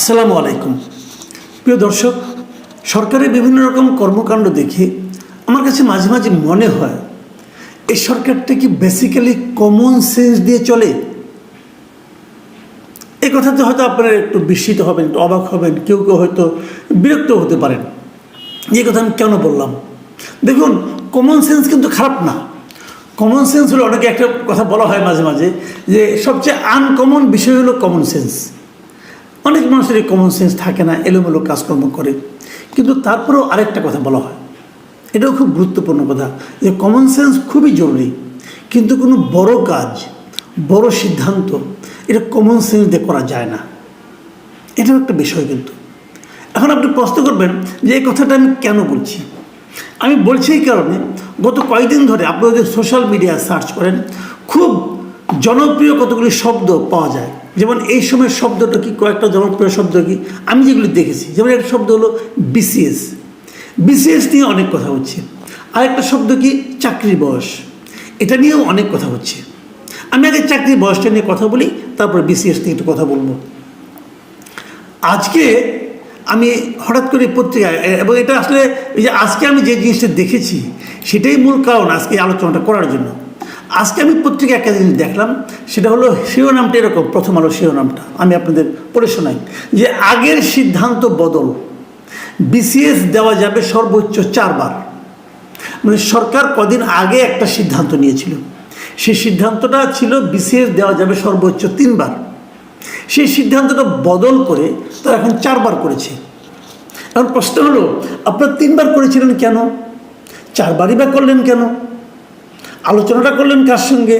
আসসালামু আলাইকুম। প্রিয় দর্শক, সরকারের বিভিন্ন রকম কর্মকাণ্ড দেখে আমার কাছে মাঝে মাঝে মনে হয়, এই সরকারটা কি বেসিক্যালি কমন সেন্স দিয়ে চলে? এই কথাতে হয়তো আপনারা একটু বিস্মিত হবেন, একটু অবাক হবেন, কেউ কেউ হয়তো বিরক্ত হতে পারেন। এই কথা আমি কেন বললাম? দেখুন কমন সেন্স কিন্তু খারাপ না। কমন সেন্স হলো অনেকে একটা কথা বলা হয় মাঝে মাঝে যে সবচেয়ে আনকমন বিষয় হলো কমন সেন্স অনেক মানুষের এই কমন সেন্স থাকে না, এলোমেলো কাজকর্ম করে। কিন্তু তারপরেও আরেকটা কথা বলা হয়। এটাও খুব গুরুত্বপূর্ণ কথা যে কমন সেন্স খুবই জরুরি। কিন্তু কোনো বড় কাজ, বড় সিদ্ধান্ত, এটা কমন সেন্স দিয়ে করা যায় না। এটাও একটা বিষয় কিন্তু। এখন আপনি প্রশ্ন করবেন যে এই কথাটা আমি কেন বলছি? আমি বলছি এই কারণে, গত কয়েকদিন ধরে আপনারা যদি সোশ্যাল মিডিয়া সার্চ করেন, খুব জনপ্রিয় কতগুলি শব্দ পাওয়া যায়। যেমন এই সময় শব্দটা কি, কয়েকটা জনপ্রিয় শব্দ কি? আমি যেগুলি দেখেছি, যেমন একটা শব্দ হলো বিসিএস বিসিএস নিয়ে অনেক কথা হচ্ছে। আরেকটা শব্দ কি, চাকরির বয়স। এটা নিয়েও অনেক কথা হচ্ছে। আমি আগে চাকরির বয়সটা নিয়ে কথা বলি, তারপর বিসিএস নিয়ে একটু কথা বলব। আজকে আমি হঠাৎ করে পত্রিকায়, এবং এটা আসলে যে আজকে আমি যে জিনিসটা দেখেছি, সেটাই মূল কারণ আজকে আলোচনাটা করার জন্য। আজকে আমি পত্রিকা একটা জিনিস দেখলাম, সেটা হলো শিরোনামটা এরকম, প্রথম আলো শিরোনামটা। আমি আপনাদের পড়ে শোনাই। যে আগের সিদ্ধান্ত বদল বিসিএস দেওয়া যাবে সর্বোচ্চ চারবার। মানে সরকার কদিন আগে একটা সিদ্ধান্ত নিয়েছিল। সেই সিদ্ধান্তটা ছিল বিসিএস দেওয়া যাবে সর্বোচ্চ তিনবার। সেই সিদ্ধান্তটা বদল করে তারা এখন চারবার করেছে। এখন প্রশ্ন হলো, আপনারা তিনবার করেছিলেন কেন? চারবারই বা করলেন কেন? আলোচনাটা করলেন কার সঙ্গে?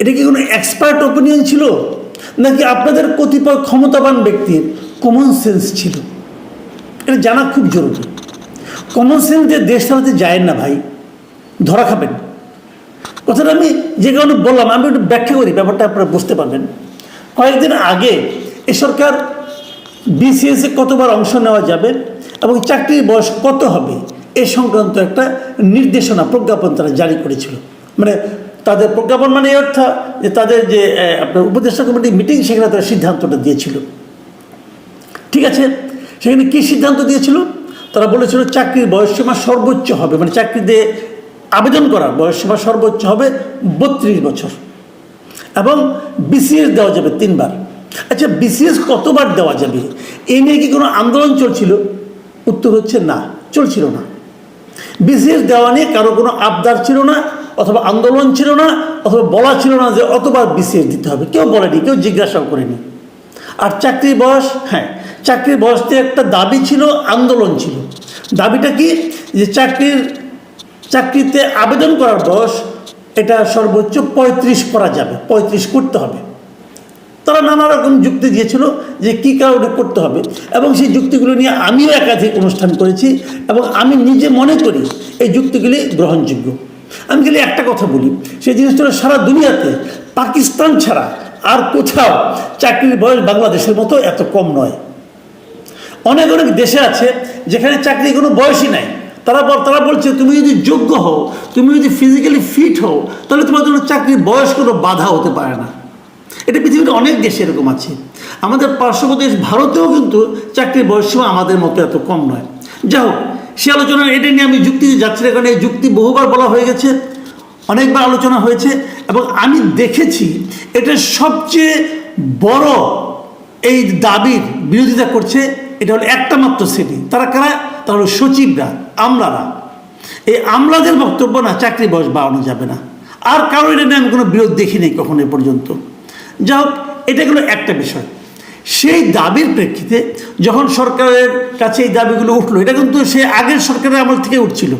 এটা কি কোনো এক্সপার্ট ওপিনিয়ন ছিল? নাকি আপনাদের কতিপয় ক্ষমতাবান ব্যক্তির কমন সেন্স ছিল? এটা জানা খুব জরুরি। কমন সেন্স দিয়ে দেশ চালাতে যায় না ভাই, ধরা খাবেন। কথাটা আমি যে কারণে বললাম, আমি একটু ব্যাখ্যা করি, ব্যাপারটা আপনারা বুঝতে পারবেন। কয়েকদিন আগে এ সরকার বিসিএসে কতবার অংশ নেওয়া যাবে এবং চাকরির বয়স কত হবে এ সংক্রান্ত একটা নির্দেশনা, প্রজ্ঞাপন তারা জারি করেছিল। মানে তাদের প্রজ্ঞাপন মানে এই অর্থ যে তাদের যে আপনার উপদেষ্টা কমিটির মিটিং সেখানে তারা সিদ্ধান্তটা দিয়েছিল। ঠিক আছে? সেখানে কী সিদ্ধান্ত দিয়েছিল? তারা বলেছিল চাকরির বয়সসীমা সর্বোচ্চ হবে মানে চাকরিতে আবেদন করার বয়সসীমা সর্বোচ্চ হবে বত্রিশ বছর। এবং বিসিএস দেওয়া যাবে তিনবার। আচ্ছা বিসিএস কতবার দেওয়া যাবে? এই নিয়ে কি কোনো আন্দোলন চলছিল? উত্তর হচ্ছে না, চলছিল না। বিসিএস দেওয়া নিয়ে কারও কোনো আবদার ছিল না অথবা আন্দোলন ছিল না, অথবা বলা ছিল না যে অতবার বিসিএস দিতে হবে। কেউ বলেনি, কেউ জিজ্ঞাসাও করেনি। আর চাকরির বয়স হ্যাঁ চাকরির বয়সতে একটা দাবি ছিল, আন্দোলন ছিল। দাবিটা কি? যে চাকরির, চাকরিতে আবেদন করার বয়স, এটা সর্বোচ্চ পঁয়ত্রিশ করা যাবে, পঁয়ত্রিশ করতে হবে। তারা নানা রকম যুক্তি দিয়েছিল যে কী কারণে করতে হবে, এবং সেই যুক্তিগুলো নিয়ে আমিও একাধিক অনুষ্ঠান করেছি, এবং আমি নিজে মনে করি এই যুক্তিগুলি গ্রহণযোগ্য। আমি খালি একটা কথা বলি, সেই জিনিসটা সারা দুনিয়াতে পাকিস্তান ছাড়া আর কোথাও চাকরির বয়স বাংলাদেশের মতো এত কম নয়। অনেক অনেক দেশে আছে যেখানে চাকরি কোনো বয়সই নাই। তারা বল, তারা বলছে, তুমি যদি যোগ্য হও, তুমি যদি ফিজিক্যালি ফিট হও, তাহলে তোমার জন্য চাকরির বয়স কোনো বাধা হতে পারে না। এটা পৃথিবীতে অনেক দেশে এরকম আছে। আমাদের পার্শ্ববর্তী দেশ ভারতেও কিন্তু চাকরির বয়সসীমা আমাদের মতো এত কম নয়। যাই হোক সে আলোচনা এটা নিয়ে আমি যুক্তি যাচ্ছি না, কারণ এই যুক্তি বহুবার বলা হয়ে গেছে, অনেকবার আলোচনা হয়েছে, এবং আমি দেখেছি এটা সবচেয়ে বড় এই দাবির বিরোধিতা করছে, এটা হলো একটা মাত্র শ্রেণি তারা কারা? তারা হলো সচিবরা, আমলারা। এই আমলাদের বক্তব্য না, চাকরি বয়স বাড়ানো যাবে না। আর কারও এটা নিয়ে আমি কোনো বিরোধ দেখিনি কখনো এ পর্যন্ত। যা হোক, এটা হলো একটা বিষয়। সেই দাবির প্রেক্ষিতে যখন সরকারের কাছে এই দাবিগুলো উঠল, এটা কিন্তু সে আগের সরকারের আমল থেকে উঠছিল।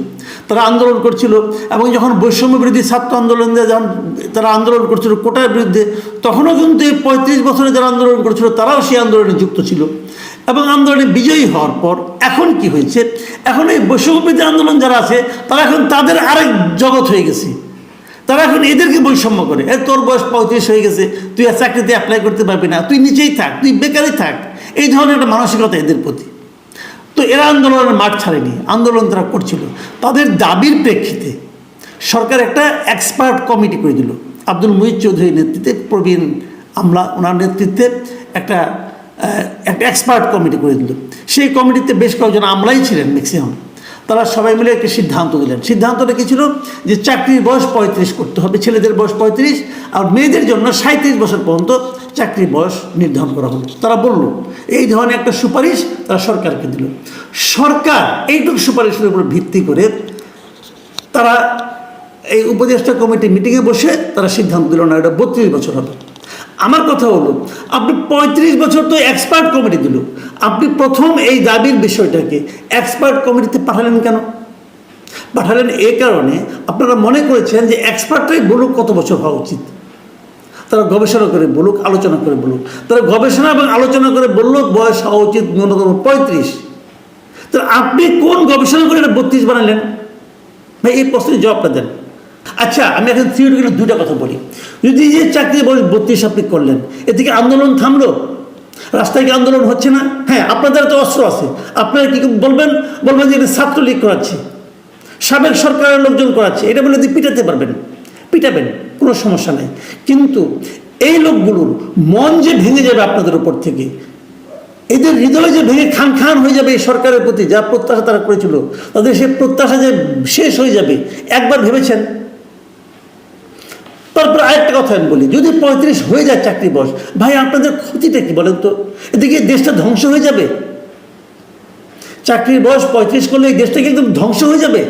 তারা আন্দোলন করছিল এবং যখন বৈষম্য বিরোধী ছাত্র আন্দোলন যখন তারা আন্দোলন করছিল কোটার বিরুদ্ধে, তখনও কিন্তু এই পঁয়ত্রিশ বছরে যারা আন্দোলন করছিল, তারাও সেই আন্দোলনে যুক্ত ছিল। এবং আন্দোলনে বিজয়ী হওয়ার পর এখন কি হয়েছে? এখন এই বৈষম্য বিরোধী আন্দোলন যারা আছে, তারা এখন তাদের আরেক জগৎ হয়ে গেছে। তারা এখন এদেরকে বৈষম্য করে। এ, তোর বয়স পঁয়ত্রিশ হয়ে গেছে, তুই আর চাকরিতে অ্যাপ্লাই করতে পারবি না, তুই নিচেই থাক, তুই বেকারই থাক। এই ধরনের একটা মানসিকতা এদের প্রতি। তো এরা আন্দোলনের মাঠ ছাড়েনি, আন্দোলন তারা করছিল। তাদের দাবির প্রেক্ষিতে সরকার একটা এক্সপার্ট কমিটি করে দিল। আব্দুল মুহিদ চৌধুরীর নেতৃত্বে প্রবীণ আমলা, ওনার নেতৃত্বে একটা একটা এক্সপার্ট কমিটি করে দিল। সেই কমিটিতে বেশ কয়েকজন আমলাই ছিলেন ম্যাক্সিমাম তারা সবাই মিলে একটা সিদ্ধান্ত দিলেন সিদ্ধান্তটা কি ছিল? যে চাকরির বয়স পঁয়ত্রিশ করতে হবে, ছেলেদের বয়স পঁয়ত্রিশ আর মেয়েদের জন্য সাঁত্রিশ বছর পর্যন্ত চাকরির বয়স নির্ধারণ করা হলো। তারা বলল, এই ধরনের একটা সুপারিশ তারা সরকারকে দিল। সরকার এইটুকু সুপারিশের উপর ভিত্তি করে তারা এই উপদেষ্টা কমিটি মিটিংয়ে বসে তারা সিদ্ধান্ত দিল, না, এটা বত্রিশ বছর হবে। আমার কথা হলো, আপনি পঁয়ত্রিশ বছর তো এক্সপার্ট কমিটি দিল আপনি প্রথম এই দাবির বিষয়টাকে এক্সপার্ট কমিটিতে পাঠালেন কেন? পাঠালেন এই কারণে আপনারা মনে করেছেন যে এক্সপার্টরাই বলুক কত বছর হওয়া উচিত। তারা গবেষণা করে বলুক, আলোচনা করে বলুক। তারা গবেষণা এবং আলোচনা করে বলল বয়স হওয়া উচিত ন্যূনতম পঁয়ত্রিশ। তাহলে আপনি কোন গবেষণা করে এটা বত্রিশ বানালেন? ভাই, এই প্রশ্নের জবাবটা দেন। আচ্ছা আমি এখন থিওরিটিক্যালি দুটা কথা বলি। যদি যে চাকরি বয়স বত্রিশ আপনি করলেন, এদিকে আন্দোলন থামলো? রাস্তায় কি আন্দোলন হচ্ছে না? হ্যাঁ আপনাদের তো অস্ত্র আছে। আপনারা কি বলবেন? বলবেন যে এটা ছাত্রলীগ করাচ্ছে। সাবেক সরকারের লোকজন করাচ্ছে। এটা বলে দিয়ে পিটাতে পারবেন। পিটাবেন, কোনো সমস্যা নেই। কিন্তু এই লোকগুলোর মন যে ভেঙে যাবে আপনাদের উপর থেকে, এদের হৃদয় যে ভেঙে খান খান হয়ে যাবে এই সরকারের প্রতি, যা প্রত্যাশা তারা করেছিল, তাদের সেই প্রত্যাশা যে শেষ হয়ে যাবে, একবার ভেবেছেন? তারপর আরেকটা কথা আমি বলি, যদি পঁয়ত্রিশ হয়ে যায় চাকরি বয়স, ভাই আপনাদের ক্ষতিটা কি বলেন তো? এদিকে দেশটা ধ্বংস হয়ে যাবে। চাকরির বয়স পঁয়ত্রিশ করলে এই দেশটা কি একদম ধ্বংস হয়ে যাবে?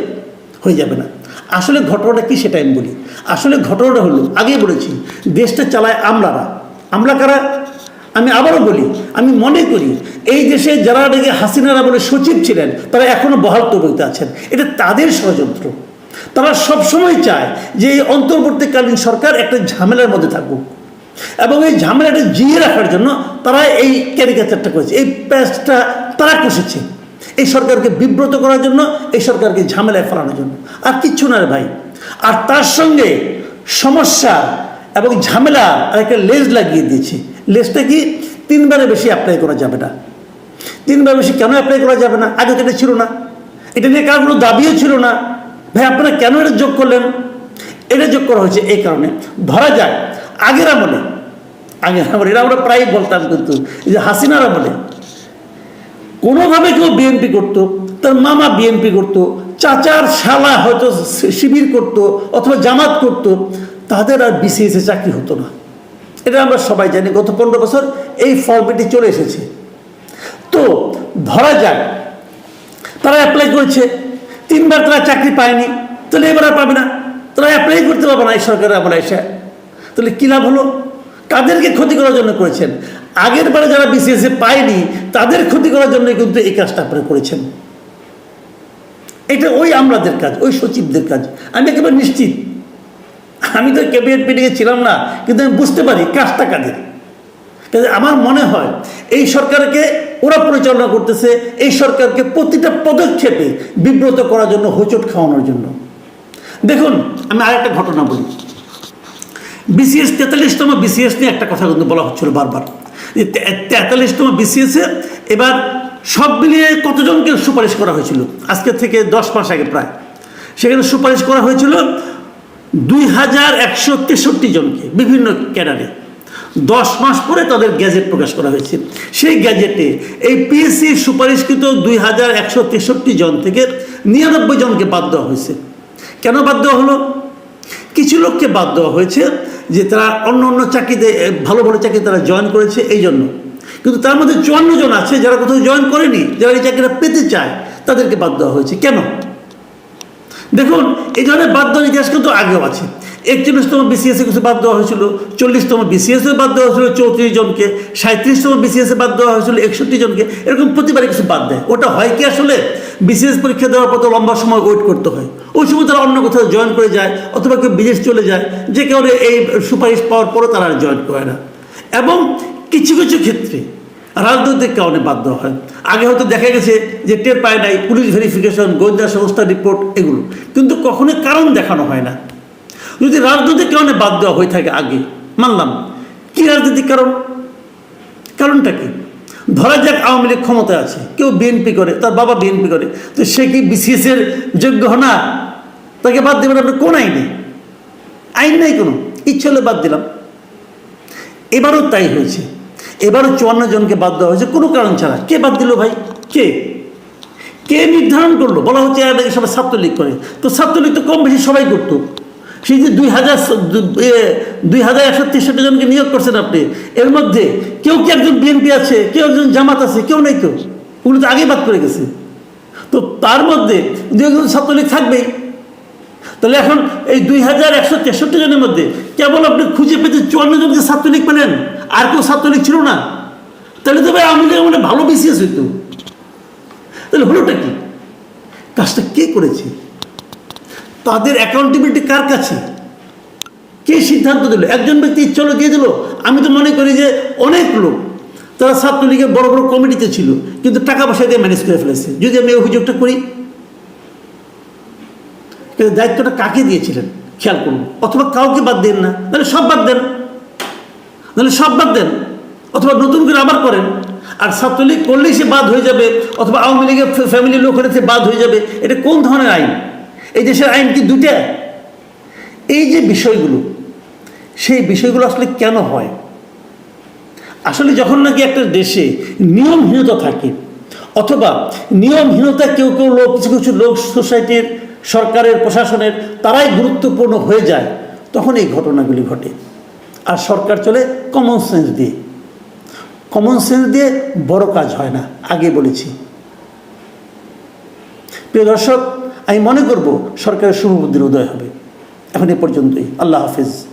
হয়ে যাবে না। আসলে ঘটনাটা কি সেটা আমি বলি। আসলে ঘটনাটা হলো, আগেই বলেছি, দেশটা চালায় আমলারা। আমলা কারা? আমি আবারও বলি, আমি মনে করি, এই দেশে যারা নাকি হাসিনারা বলে সচিব ছিলেন, তারা এখনও বহাল তবিতে আছেন। এটা তাদের ষড়যন্ত্র। তারা সবসময় চায় যে এই অন্তর্বর্তীকালীন সরকার একটা ঝামেলার মধ্যে থাকুক। এবং এই ঝামেলাটা জিয়ে রাখার জন্য তারা এই ক্যারিকেচারটা করেছে, এই প্যাচটা তারা কষেছে। এই সরকারকে বিব্রত করার জন্য, এই সরকারকে ঝামেলায় ফেলানোর জন্য। আর কিচ্ছু না রে ভাই। আর তার সঙ্গে সমস্যা এবং ঝামেলা একটা লেজ লাগিয়ে দিয়েছে। লেজটা কি? তিনবারে বেশি অ্যাপ্লাই করা যাবে না। তিনবার বেশি কেন অ্যাপ্লাই করা যাবে না? আগে তো এটা ছিল না। এটা নিয়ে কার কোনো দাবিও ছিল না। ভাই, আপনারা কেন এটা যোগ করলেন? এটা যোগ করা হয়েছে এই কারণে। ধরা যাক, আগের আমলে আগের আমলে এটা আমরা প্রায় বলতাম কিন্তু, এই যে হাসিনার আমলে কোনোভাবে কেউ বিএনপি করতো, তার মামা বিএনপি করতো, চাচার শালা হয়তো শিবির করতো, অথবা জামাত করতো, তাদের আর বিসিএসে চাকরি হতো না। এটা আমরা সবাই জানি, গত পনেরো বছর এই ফর্মেটি চলে এসেছে। তো, ধরা যাক, তারা অ্যাপ্লাই করেছে তিনবার তারা চাকরি পায়নি। তাহলে এবার আর পাবে না। তারা অ্যাপ্লাই করতে পারবে না এই সরকারের আমরা এসে। তাহলে কী লাভ হলো? কাদেরকে ক্ষতি করার জন্য করেছেন? আগের বারে যারা বিসিএসে পায়নি, তাদের ক্ষতি করার জন্য কিন্তু এই কাজটা আপনারা করেছেন। এটা ওই আমলাদের কাজ, ওই সচিবদের কাজ। আমি একেবারে নিশ্চিত। আমি তো ক্যাবিনেট মিটিংয়ে ছিলাম না, কিন্তু আমি বুঝতে পারি কাজটা কাদের। আমার মনে হয় এই সরকারকে ওরা পরিচালনা করতেছে এই সরকারকে প্রতিটা পদক্ষেপে বিব্রত করার জন্য, হোঁচট খাওয়ানোর জন্য। দেখুন, আমি আরেকটা ঘটনা বলি। বিসিএস তেতাল্লিশতম বিসিএস নিয়ে একটা কথা কিন্তু বলা হচ্ছিল বারবার। তেতাল্লিশতম বিসিএসে এবার সব মিলিয়ে কতজনকে সুপারিশ করা হয়েছিল? আজকে থেকে দশ মাস আগে প্রায়। সেখানে সুপারিশ করা হয়েছিল দুই হাজার একশো তেষট্টি জনকে, বিভিন্ন ক্যাডারে। দশ মাস পরে তাদের গ্যাজেট প্রকাশ করা হয়েছে। সেই গ্যাজেটে এই পিএসসি সুপারিশকৃত দুই হাজার একশো তেষট্টি জন থেকে নিরানব্বই জনকে বাদ দেওয়া হয়েছে। কেন বাদ দেওয়া হলো? কিছু লোককে বাদ দেওয়া হয়েছে যে তারা অন্য অন্য চাকরিতে ভালো ভালো চাকরি তারা জয়েন করেছে এই জন্য। কিন্তু তার মধ্যে চুয়ান্ন জন আছে যারা কোথাও জয়েন করেনি, যারা এই চাকরিটা পেতে চায়, তাদেরকে বাদ দেওয়া হয়েছে। কেন? দেখুন, এই ধরনের বাদ দেওয়ার ইতিহাস কিন্তু আগেও আছে। একচল্লিশতম বিসিএসে কিছু বাদ দেওয়া হয়েছিল, চল্লিশতম বিসিএসে বাদ দেওয়া হয়েছিল চৌত্রিশ জনকে সাঁত্রিশতম বিসিএসে বাদ দেওয়া হয়েছিল একষট্টি জনকে, এরকম প্রতিবারে কিছু বাদ দেয়। ওটা হয় কি আসলে? বিসিএস পরীক্ষা দেওয়ার পর তো লম্বা সময় ওয়েট করতে হয়। ওই সময় তারা অন্য কোথাও জয়েন করে যায়, অথবা কেউ বিদেশ চলে যায়, যে কারণে এই সুপারিশ পাওয়ার পরও তারা আর জয়েন করে না। এবং কিছু কিছু ক্ষেত্রে রাজনৈতিক কারণে বাদ দেওয়া হয়। আগে হয়তো দেখা গেছে যে টের পায় নাই, পুলিশ ভেরিফিকেশন গোয়েন্দা সংস্থার রিপোর্ট এগুলো। কিন্তু কখনোই কারণ দেখানো হয় না। যদি রাজনৈতিক কারণে বাদ দেওয়া হয়ে থাকে আগে, মানলাম। কি রাজনৈতিক কারণ? কারণটা কি? ধরা যাক আওয়ামী লীগ ক্ষমতায় আছে, কেউ বিএনপি করে, তার বাবা বিএনপি করে, তো সে কি বিসিএস এর যোগ্য না? তাকে বাদ দেবেন আপনি কোন আইনে আইন নেই কোনো, ইচ্ছে হলে বাদ দিলাম। এবারও তাই হয়েছে। এবারও চুয়ান্ন জনকে বাদ দেওয়া হয়েছে, কোনো কারণ ছাড়া। কে বাদ দিল ভাই? কে? কে নির্ধারণ করল? বলা হচ্ছে সবাই ছাত্রলীগ করে। তো ছাত্রলীগ তো কম বেশি সবাই করতো। সেই যে দুই হাজার দুই হাজার একশো তেষট্টি জনকে নিয়োগ করছেন আপনি, এর মধ্যে কেউ কি একজন বিএনপি আছে, কেউ একজন জামাত আছে, কেউ নেই কেউ? ওগুলো তো আগেই বাদ করে গেছে। তো তার মধ্যে দু একজন ছাত্রলীগ থাকবেই। তাহলে এখন এই দুই হাজার একশো তেষট্টি জনের মধ্যে কেবল আপনি খুঁজে পেতে চুয়ান্ন জনকে ছাত্রলীগ পেলেন আর কেউ ছাত্রলীগ ছিল না। তাহলে তো ভাই আওয়ামী লীগ মানে ভালো বিসিএস হইতো। তাহলে হলোটা কি? কাজটা কে করেছে? তাদের অ্যাকাউন্টেবিলিটি কার কাছে? কে সিদ্ধান্ত দিল? একজন ব্যক্তি চলো দিয়ে দিল। আমি তো মনে করি যে অনেক লোক, তারা ছাত্রলীগের বড় বড় কমিটিতে ছিল, কিন্তু টাকা পয়সা দিয়ে ম্যানেজ করে ফেলেছে। যদি আমি অভিযোগটা করি, কিন্তু দায়িত্বটা কাকে দিয়েছিলেন? খেয়াল করুন। অথবা কাউকে বাদ দেন না। তাহলে সব বাদ দেন। তাহলে সব বাদ দেন। অথবা নতুন করে আবার করেন। আর ছাত্রলীগ করলেই সে বাদ হয়ে যাবে, অথবা আওয়ামী লীগের ফ্যামিলির লোক হলে সে বাদ হয়ে যাবে। এটা কোন ধরনের আইন? এই দেশের আইন কি দুটা এই যে বিষয়গুলো, সেই বিষয়গুলো আসলে কেন হয়? আসলে যখন নাকি একটা দেশে নিয়মহীনতা থাকে, অথবা নিয়মহীনতা কেউ কেউ লোক, কিছু কিছু লোক সোসাইটির, সরকারের, প্রশাসনের, তারাই গুরুত্বপূর্ণ হয়ে যায়, তখন এই ঘটনাগুলি ঘটে। আর সরকার চলে কমন সেন্স দিয়ে। কমন সেন্স দিয়ে বড় কাজ হয় না, আগে বলেছি। প্রিয় দর্শক আমি মনে করব সরকারের শুভবুদ্ধির উদয় হবে। এখন এ পর্যন্তই। আল্লাহ হাফিজ।